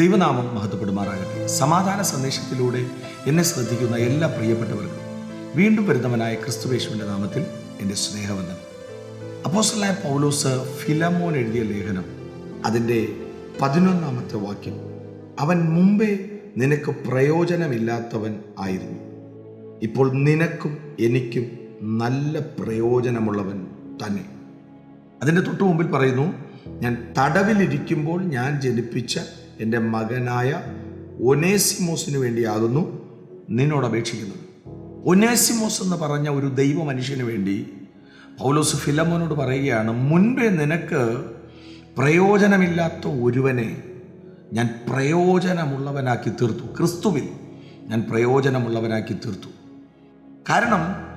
ദൈവനാമം മഹത്വപ്പെടുമാറാകട്ടെ. സമാധാന സന്ദേശത്തിലൂടെ എന്നെ ശ്രദ്ധിക്കുന്ന എല്ലാ പ്രിയപ്പെട്ടവർക്കും വീണ്ടും വരുന്നവനായ ക്രിസ്തുവേശുവിന്റെ നാമത്തിൽ എന്റെ സ്നേഹവന്ദനം. അപ്പോസ്റ്റലായ പൗലോസ് ഫിലമോൻ എഴുതിയ ലേഖനം അതിന്റെ പതിനൊന്നാമത്തെ വാക്യം അവൻ മുമ്പേ നിനക്ക് പ്രയോജനമില്ലാത്തവൻ ആയിരുന്നു. ഇപ്പോൾ നിനക്കും എനിക്കും നല്ല പ്രയോജനമുള്ളവൻ തന്നെ. അതിന്റെ തൊട്ടു മുമ്പിൽ പറയുന്നു ഞാൻ തടവിലിരിക്കുമ്പോൾ ഞാൻ ജനിപ്പിച്ച എന്റെ മകനായ ഒനേസിമോസിന് വേണ്ടിയാകുന്നു നിന്നോട് അപേക്ഷിക്കുന്നത്. ഒനേസിമോസ് എന്ന് പറഞ്ഞ ഒരു ദൈവ മനുഷ്യന് വേണ്ടി പൗലോസ് ഫിലമോനോട് പറയുകയാണ് മുൻപേ നിനക്ക് പ്രയോജനമില്ലാത്ത ഒരുവനെ ഞാൻ പ്രയോജനമുള്ളവനാക്കി തീർത്തു. ക്രിസ്തുവിൽ ഞാൻ പ്രയോജനമുള്ളവനാക്കി തീർത്തു. കാരണം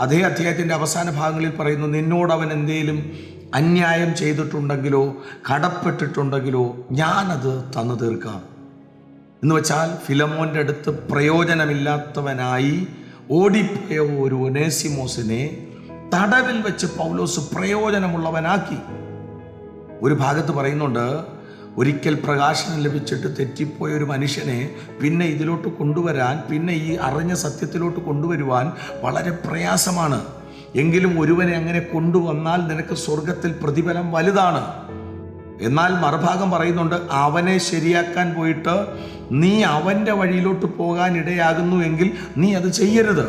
അതേ അധ്യായത്തിന്റെ അവസാന ഭാഗങ്ങളിൽ പറയുന്നു നിന്നോട് അവൻ എന്തേലും അന്യായം ചെയ്തിട്ടുണ്ടെങ്കിലോ കടപ്പെട്ടിട്ടുണ്ടെങ്കിലോ ഞാനത് തന്നു തീർക്കാം. എന്ന് വെച്ചാൽ ഫിലമോന്റെ അടുത്ത് പ്രയോജനമില്ലാത്തവനായി ഓടിപ്പോയ ഒരു ഒനേസിമോസിനെ തടവിൽ വെച്ച് പൗലോസ് പ്രയോജനമുള്ളവനാക്കി. ഒരു ഭാഗത്ത് പറയുന്നുണ്ട് ഒരിക്കൽ പ്രകാശനം ലഭിച്ചിട്ട് തെറ്റിപ്പോയ ഒരു മനുഷ്യനെ പിന്നെ ഇതിലോട്ട് കൊണ്ടുവരാൻ പിന്നെ ഈ അറിഞ്ഞ സത്യത്തിലോട്ട് കൊണ്ടുവരുവാൻ വളരെ പ്രയാസമാണ്. എങ്കിലും ഒരുവനെ അങ്ങനെ കൊണ്ടുവന്നാൽ നിനക്ക് സ്വർഗത്തിൽ പ്രതിഫലം വലുതാണ്. എന്നാൽ മറുഭാഗം പറയുന്നുണ്ട് അവനെ ശരിയാക്കാൻ പോയിട്ട് നീ അവന്റെ വഴിയിലോട്ട് പോകാൻ ഇടയാകുന്നു എങ്കിൽ നീ അത് ചെയ്യരുത്.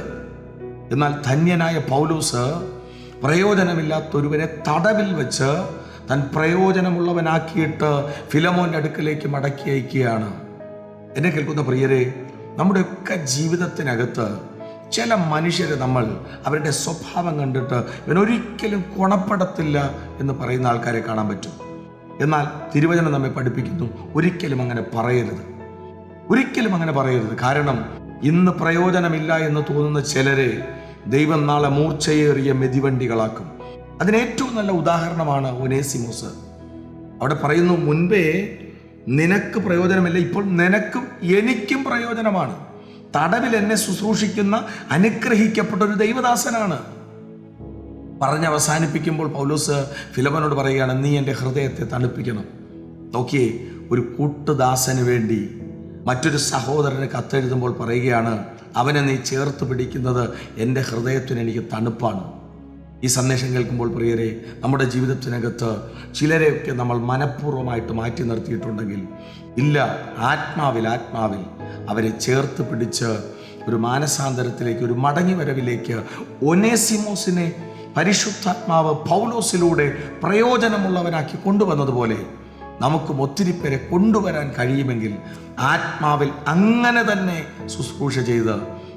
എന്നാൽ ധന്യനായ പൗലൂസ് പ്രയോജനമില്ലാത്തൊരുവനെ തടവിൽ വെച്ച് തൻ പ്രയോജനമുള്ളവനാക്കിയിട്ട് ഫിലമോന്റെ അടുക്കലേക്ക് മടക്കി അയക്കുകയാണ്. എന്നെ കേൾക്കുന്ന പ്രിയരെ നമ്മുടെയൊക്കെ ജീവിതത്തിനകത്ത് ചില മനുഷ്യരെ നമ്മൾ അവരുടെ സ്വഭാവം കണ്ടിട്ട് ഇവനൊരിക്കലും ഗുണപ്പെടത്തില്ല എന്ന് പറയുന്ന ആൾക്കാരെ കാണാൻ പറ്റും. എന്നാൽ തിരുവചനം നമ്മെ പഠിപ്പിക്കുന്നു ഒരിക്കലും അങ്ങനെ പറയരുത്. ഒരിക്കലും അങ്ങനെ പറയരുത്. കാരണം ഇന്ന് പ്രയോജനമില്ല എന്ന് തോന്നുന്ന ചിലരെ ദൈവം നാളെ മൂർച്ചയേറിയ മെതിവണ്ടികളാക്കും. അതിന് ഏറ്റവും നല്ല ഉദാഹരണമാണ് ഒനേസിമോസ്. അവിടെ പറയുന്നു മുൻപേ നിനക്ക് പ്രയോജനമില്ല ഇപ്പോൾ നിനക്കും എനിക്കും പ്രയോജനമാണ്. തടവിൽ എന്നെ ശുശ്രൂഷിക്കുന്ന അനുഗ്രഹിക്കപ്പെട്ട ഒരു ദൈവദാസനാണ്. പറഞ്ഞ് അവസാനിപ്പിക്കുമ്പോൾ പൗലോസ് ഫിലമനോട് പറയുകയാണ് നീ എന്റെ ഹൃദയത്തെ തണുപ്പിക്കണം. നോക്കിയേ ഒരു കൂട്ടുദാസന് വേണ്ടി മറ്റൊരു സഹോദരന് കത്തെഴുതുമ്പോൾ പറയുകയാണ് അവനെ നീ ചേർത്ത് പിടിക്കുന്നത് എന്റെ ഹൃദയത്തിന് എനിക്ക് തണുപ്പാണ്. ഈ സന്ദേശം കേൾക്കുമ്പോൾ പ്രിയരെ നമ്മുടെ ജീവിതത്തിനകത്ത് ചിലരെയൊക്കെ നമ്മൾ മനഃപൂർവമായിട്ട് മാറ്റി നിർത്തിയിട്ടുണ്ടെങ്കിൽ ഇല്ല ആത്മാവിൽ ആത്മാവിൽ അവരെ ചേർത്ത് പിടിച്ച് ഒരു മാനസാന്തരത്തിലേക്ക് ഒരു മടങ്ങി വരവിലേക്ക് ഒനേസിമോസിനെ പരിശുദ്ധാത്മാവ് പൗലോസിലൂടെ പ്രയോജനമുള്ളവനാക്കി കൊണ്ടുവന്നതുപോലെ നമുക്കും ഒത്തിരി പേരെ കൊണ്ടുവരാൻ കഴിയുമെങ്കിൽ ആത്മാവിൽ അങ്ങനെ തന്നെ ശുശ്രൂഷ ചെയ്ത്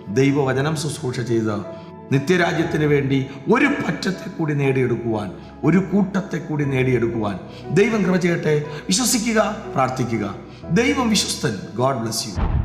ദൈവവചനം ശുശ്രൂഷ ചെയ്ത് നിത്യരാജ്യത്തിന് വേണ്ടി ഒരു പറ്റത്തെ കൂടി നേടിയെടുക്കുവാൻ ഒരു കൂട്ടത്തെ കൂടി നേടിയെടുക്കുവാൻ ദൈവം കൃപ ചെയ്യട്ടെ. വിശ്വസിക്കുക പ്രാർത്ഥിക്കുക. ദൈവം വിശ്വസ്തൻ. God bless you